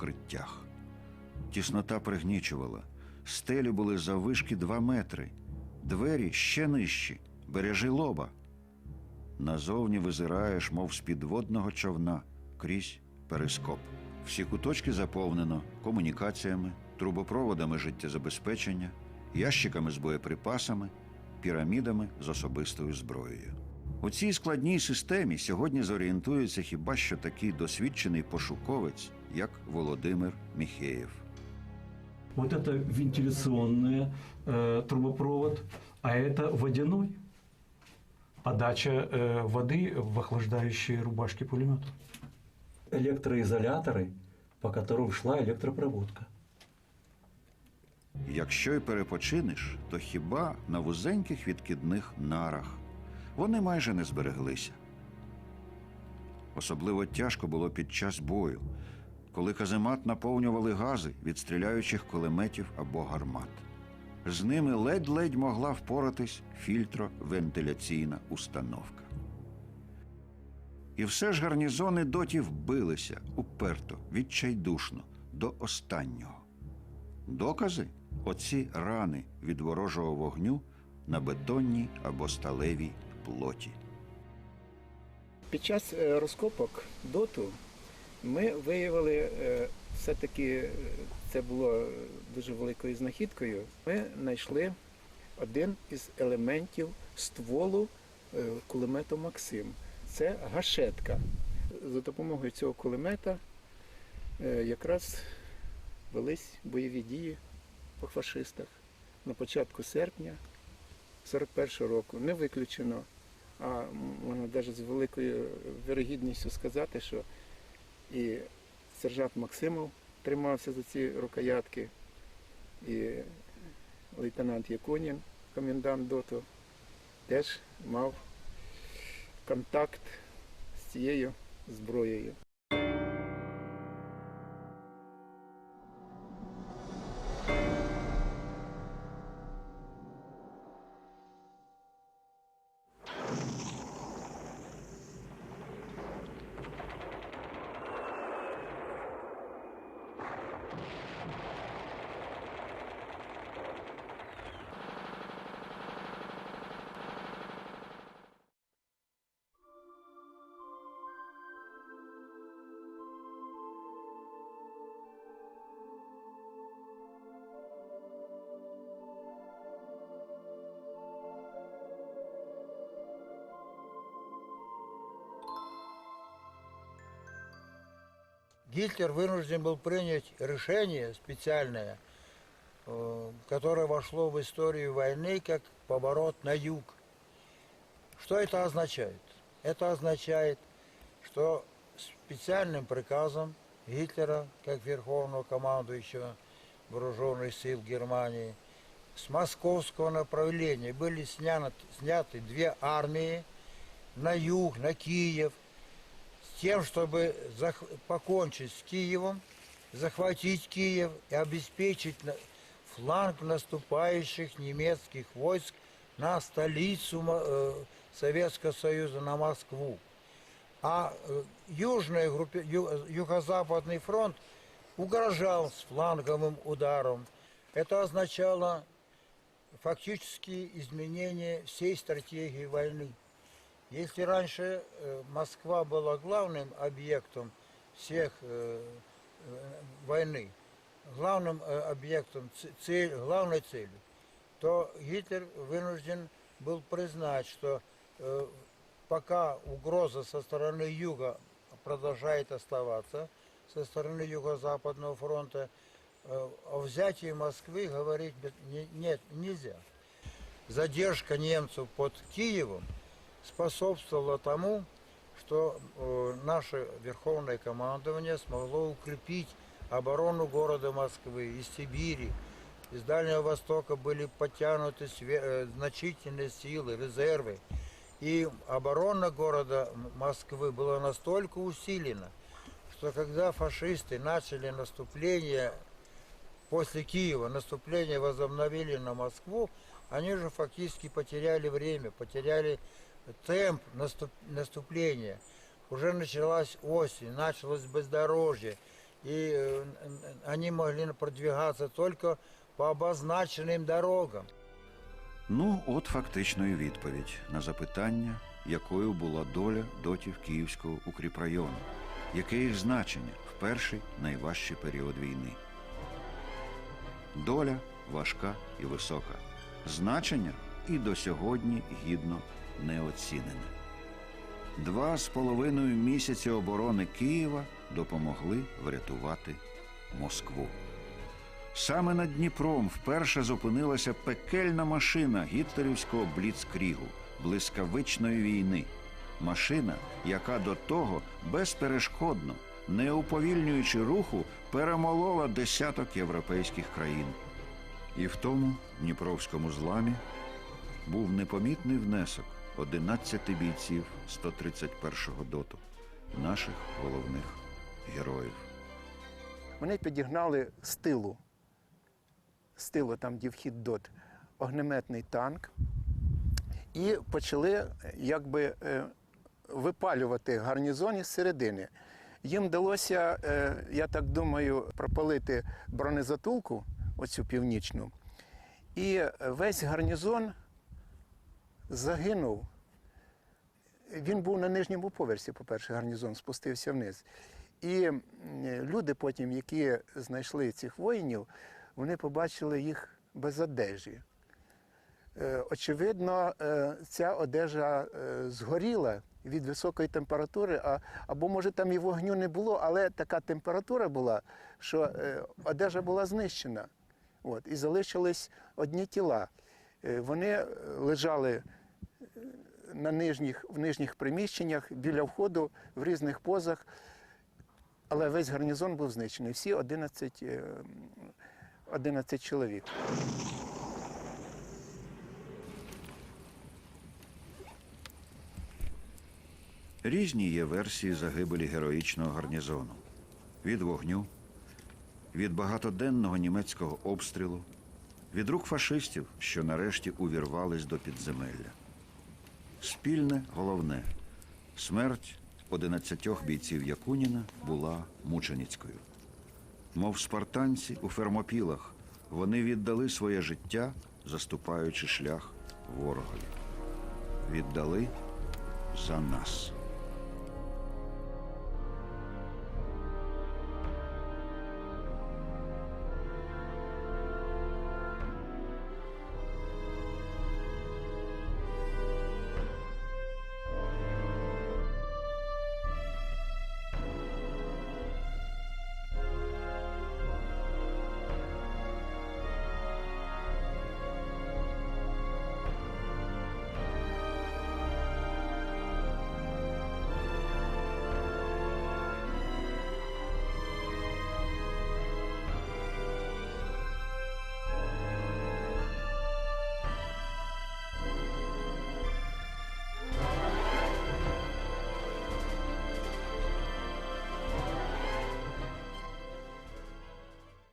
укриттях. Тіснота пригнічувала. Стелі були заввишки два метри, двері ще нижчі, бережи лоба. Назовні визираєш, мов з підводного човна, крізь перископ. Всі куточки заповнено комунікаціями, трубопроводами життєзабезпечення, ящиками з боєприпасами, пірамідами з особистою зброєю. У цій складній системі сьогодні зорієнтується хіба що такий досвідчений пошуковець, як Володимир Міхеєв. Вот это вентиляционный э, трубопровод, а это водяной. Подача э, воды в охлаждающие рубашки пулемета. Электроизоляторы, по которым шла электропроводка. Якщо й перепочинеш, то хіба на вузеньких відкидних нарах. Вони майже не збереглися. Особливо тяжко було під час бою, коли каземат наповнювали гази від стріляючих кулеметів або гармат. З ними ледь-ледь могла впоратись фільтровентиляційна установка. І все ж гарнізони дотів билися уперто, відчайдушно, до останнього. Докази оці рани від ворожого вогню на бетонній або сталевій плоті. Під час е, розкопок доту ми виявили е, все-таки е, це було дуже великою знахідкою. Ми знайшли один із елементів стволу е, кулемету Максим. Це гашетка. За допомогою цього кулемета якраз велись бойові дії по фашистах на початку серпня 41-го року. Не виключено а можна навіть з великою вірогідністю сказати, що і сержант Максимов тримався за ці рукоятки, і лейтенант Якунін, комендант ДОТу, теж мав контакт з цією зброєю. Гитлер вынужден был принять решение специальное, э, которое вошло в историю войны как поворот на юг. Что это означает? Это означает, что специальным приказом Гитлера, как верховного командующего вооруженных сил Германии, с московского направления были сняты, сняты две армии на юг, на Киев, тем, чтобы покончить с Киевом, захватить Киев и обеспечить фланг наступающих немецких войск на столицу э, Советского Союза, на Москву. А э, южная группе, ю- юго-западный фронт угрожал с фланговым ударом. Это означало фактически изменение всей стратегии войны. Если раньше э, Москва была главным объектом всех э, э, войны, главным объектом, цель, главной целью, то Гитлер вынужден был признать, что пока угроза со стороны юга продолжает оставаться, со стороны юго-западного фронта, о взятии Москвы говорить нет, нельзя. Задержка немцев под Киевом способствовала тому, что э, наше верховное командование смогло укрепить оборону города Москвы из Сибири, из Дальнего Востока были подтянуты э, значительные силы, резервы. И оборона города Москвы была настолько усилена, что когда фашисты начали наступление после Киева, наступление возобновили на Москву, они же фактически потеряли время, потеряли темп наступ- наступления. Уже началась осень, началось бездорожье. и э, они могли продвигаться только по обозначенным дорогам. Ну, от фактично відповідь на запитання, якою була доля дотів Київського укріпрайону, яке їх значення в перший найважчий період війни. Доля важка і висока. Значення і до сьогодні гідно неоцінене. Два з половиною місяці оборони Києва допомогли врятувати Москву. Саме над Дніпром вперше зупинилася пекельна машина гітлерівського бліцкрігу, блискавичної війни. Машина, яка до того безперешкодно, не уповільнюючи руху, перемолола десяток європейських країн. І в тому Дніпровському зламі був непомітний внесок 11 бійців 131-го доту, наших головних героїв. Вони підігнали з тилу, з тилу, там, де вхід ДОТ, огнеметний танк, і почали е, якби е, випалювати гарнізон із середини. Їм вдалося, е, я так думаю, пропалити бронезатулку, оцю північну, і весь гарнізон загинув. Він був на нижньому поверсі, по-перше, гарнізон спустився вниз. І люди потім, які знайшли цих воїнів, вони побачили їх без одежі. Е, Очевидно, е, ця одежа е, згоріла від високої температури, або може там і вогню не було, але така температура була, що одежа була знищена. От, і залишились одні тіла. Вони лежали на нижніх, в нижніх приміщеннях біля входу в різних позах. Але весь гарнізон був знищений, всі 11, е, 11 чоловік. Різні є версії загибелі героїчного гарнізону: від вогню, від багатоденного німецького обстрілу, від рук фашистів, що нарешті увірвались до підземелля. Спільне головне смерть 11 бійців Якуніна була мученицькою. Мов спартанці у фермопілах, вони віддали своє життя, заступаючи шлях ворогові. Віддали за нас.